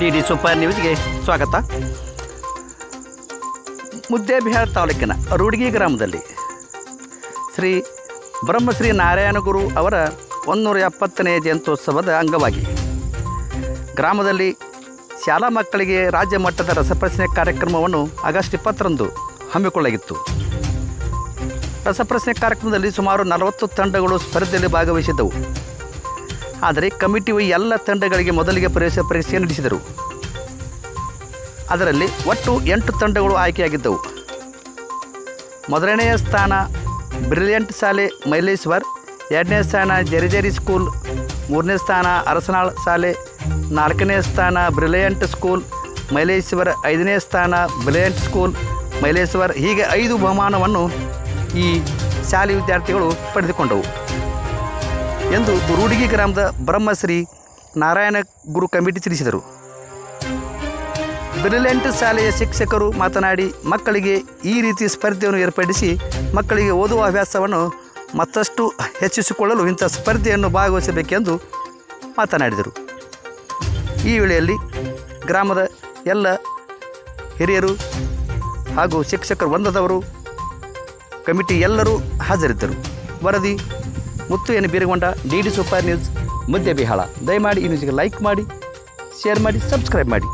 D D super ನ್ಯೂಸ್ಗೆ ಸ್ವಾಗತ. ಮುದ್ದೇಬಿಹಾಳ ತಾಲೂಕಿನ ರೂಡ್ಗಿ ಗ್ರಾಮದಲ್ಲಿ ಶ್ರೀ ಬ್ರಹ್ಮಶ್ರೀ ನಾರಾಯಣ ಗುರು ಅವರ ಒಂದೂರ ಎಪ್ಪತ್ತನೇ ಜಯಂತ್ಯೋತ್ಸವದ ಅಂಗವಾಗಿ ಗ್ರಾಮದಲ್ಲಿ ಶಾಲಾ ಮಕ್ಕಳಿಗೆ ರಾಜ್ಯ ಮಟ್ಟದ ರಸಪ್ರಶ್ನೆ ಕಾರ್ಯಕ್ರಮವನ್ನು ಆಗಸ್ಟ್ ಇಪ್ಪತ್ತರಂದು ಹಮ್ಮಿಕೊಳ್ಳಲಾಗಿತ್ತು ರಸಪ್ರಶ್ನೆ ಕಾರ್ಯಕ್ರಮದಲ್ಲಿ ಸುಮಾರು ನಲವತ್ತು ತಂಡಗಳು ಸ್ಪರ್ಧೆಯಲ್ಲಿ ಭಾಗವಹಿಸಿದ್ದವು. ಆದರೆ ಕಮಿಟಿಯು ಎಲ್ಲ ತಂಡಗಳಿಗೆ ಮೊದಲಿಗೆ ಪ್ರವೇಶ ಪರೀಕ್ಷೆ ನಡೆಸಿದರು. ಅದರಲ್ಲಿ ಒಟ್ಟು ಎಂಟು ತಂಡಗಳು ಆಯ್ಕೆಯಾಗಿದ್ದವು. ಮೊದಲನೆಯ ಸ್ಥಾನ ಬ್ರಿಲಿಯಂಟ್ ಶಾಲೆ ಮೈಲೇಶ್ವರ್, ಎರಡನೇ ಸ್ಥಾನ ಜರಿಜರಿ ಸ್ಕೂಲ್, ಮೂರನೇ ಸ್ಥಾನ ಅರಸನಾಳ್ ಶಾಲೆ, ನಾಲ್ಕನೇ ಸ್ಥಾನ ಬ್ರಿಲಿಯಂಟ್ ಸ್ಕೂಲ್, ಮೈಲೇಶ್ವರ್ ಐದನೇ ಸ್ಥಾನ ಬ್ರಿಲಿಯಂಟ್ ಸ್ಕೂಲ್, ಮೈಲೇಶ್ವರ್ ಹೀಗೆ ಐದು ಬಹುಮಾನವನ್ನು ಈ ಶಾಲೆ ವಿದ್ಯಾರ್ಥಿಗಳು ಪಡೆದುಕೊಂಡವು. ಎಂದು ರೂಡಿಗಿ ಗ್ರಾಮದ ಬ್ರಹ್ಮಶ್ರೀ ನಾರಾಯಣ ಗುರು ಕಮಿಟಿ ತಿಳಿಸಿದರು. ಬ್ರಿಲಿಯಂಟ್ ಶಾಲೆಯ ಶಿಕ್ಷಕರು ಮಾತನಾಡಿ, ಮಕ್ಕಳಿಗೆ ಈ ರೀತಿ ಸ್ಪರ್ಧೆಯನ್ನು ಏರ್ಪಡಿಸಿ ಮಕ್ಕಳಿಗೆ ಓದುವ ಹವ್ಯಾಸವನ್ನು ಮತ್ತಷ್ಟು ಹೆಚ್ಚಿಸಿಕೊಳ್ಳಲು ಇಂಥ ಸ್ಪರ್ಧೆಯನ್ನು ಭಾಗವಹಿಸಬೇಕೆಂದು ಮಾತನಾಡಿದರು. ಈ ವೇಳೆಯಲ್ಲಿ ಗ್ರಾಮದ ಎಲ್ಲ ಹಿರಿಯರು ಹಾಗೂ ಶಿಕ್ಷಕರು ಒಂದದವರು ಕಮಿಟಿ ಎಲ್ಲರೂ ಹಾಜರಿದ್ದರು. ವರದಿ ಮುತ್ತು ಏನು ಬೀರಗೊಂಡ ಡಿ ಡಿ ಸೂಪರ್ ನ್ಯೂಸ್ ಮುದ್ದೆ ಬಿಹಾಳ. ದಯಮಾಡಿ ಈ ನ್ಯೂಸ್ಗೆ ಲೈಕ್ ಮಾಡಿ, ಶೇರ್ ಮಾಡಿ, ಸಬ್ಸ್ಕ್ರೈಬ್ ಮಾಡಿ.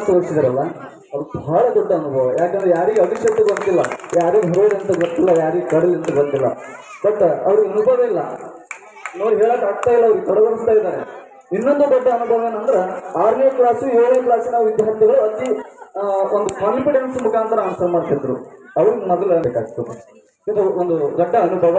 ಅದು ಬಹಳ ದೊಡ್ಡ ಅನುಭವ. ಯಾಕಂದ್ರೆ ಯಾರಿಗೆ ಅಭಿಷೇಕ ಗೊತ್ತಿಲ್ಲ, ಯಾರಿಗೆ ಹೊರಡ್ ಅಂತ ಗೊತ್ತಿಲ್ಲ, ಯಾರಿಗೆ ಕಡಲ್ ಅಂತ ಗೊತ್ತಿಲ್ಲ. ಬಟ್ ಅವ್ರಿಗೆ ಅನುಭವ ಇಲ್ಲ. ನೋಡಿ, ಹೇಳಕ್ ಆಗ್ತಾ ಇಲ್ಲ, ಅವ್ರಿಗೆ ತೊಡಗಿಸ್ತಾ ಇದ್ದಾರೆ. ಇನ್ನೊಂದು ದೊಡ್ಡ ಅನುಭವ ಏನಂದ್ರೆ, ಆರನೇ ಕ್ಲಾಸು ಏಳನೇ ಕ್ಲಾಸಿನ ವಿದ್ಯಾರ್ಥಿಗಳು ಅತಿ ಒಂದು ಕಾನ್ಫಿಡೆನ್ಸ್ ಮುಖಾಂತರ ಆನ್ಸರ್ ಮಾಡ್ತಿದ್ರು. ಅವ್ರಿಗೆ ಮೊದಲು ಬೇಕಾಗ್ತದೆ ಇದು ಒಂದು ದೊಡ್ಡ ಅನುಭವ.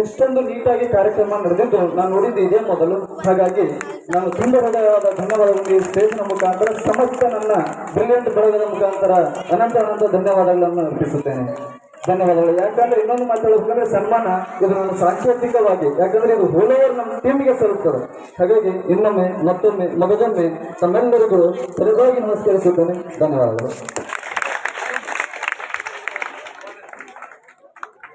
ಇಷ್ಟೊಂದು ನೀಟಾಗಿ ಕಾರ್ಯಕ್ರಮ ನಡೆದಿದ್ದು ನಾನು ನೋಡಿದ್ದು ಇದೇ ಮೊದಲು. ಹಾಗಾಗಿ ನಾನು ತುಂಬ ಹೃದಯವಾದ ಧನ್ಯವಾದಗಳು. ಈ ಸ್ಟೇಜ್ನ ಮುಖಾಂತರ ಸಮಸ್ತ ನನ್ನ ಬ್ರಿಲಿಯಂಟ್ ಬಳಗದ ಮುಖಾಂತರ ಅನಂತ ಅನಂತ ಧನ್ಯವಾದಗಳನ್ನು ಅರ್ಪಿಸುತ್ತೇನೆ. ಧನ್ಯವಾದಗಳು. ಯಾಕಂದ್ರೆ ಇನ್ನೊಂದು ಮಾತಾಡಬೇಕಂದ್ರೆ ಸನ್ಮಾನ ಇದು ನಾನು ಸಾಂಕೇತಿಕವಾಗಿ, ಯಾಕಂದ್ರೆ ಇದು ಹೋಲೋವರ್ ನಮ್ಮ ಟೀಮ್ಗೆ ಸಲ್ಲುತ್ತದೆ. ಹಾಗಾಗಿ ಇನ್ನೊಮ್ಮೆ ಮತ್ತೊಮ್ಮೆ, ಮಗದೊಮ್ಮೆ ತಮ್ಮೆಲ್ಲರಿಗೂ ಸರಿಯಾಗಿ ನಮಸ್ಕರಿಸುತ್ತೇನೆ. ಧನ್ಯವಾದಗಳು.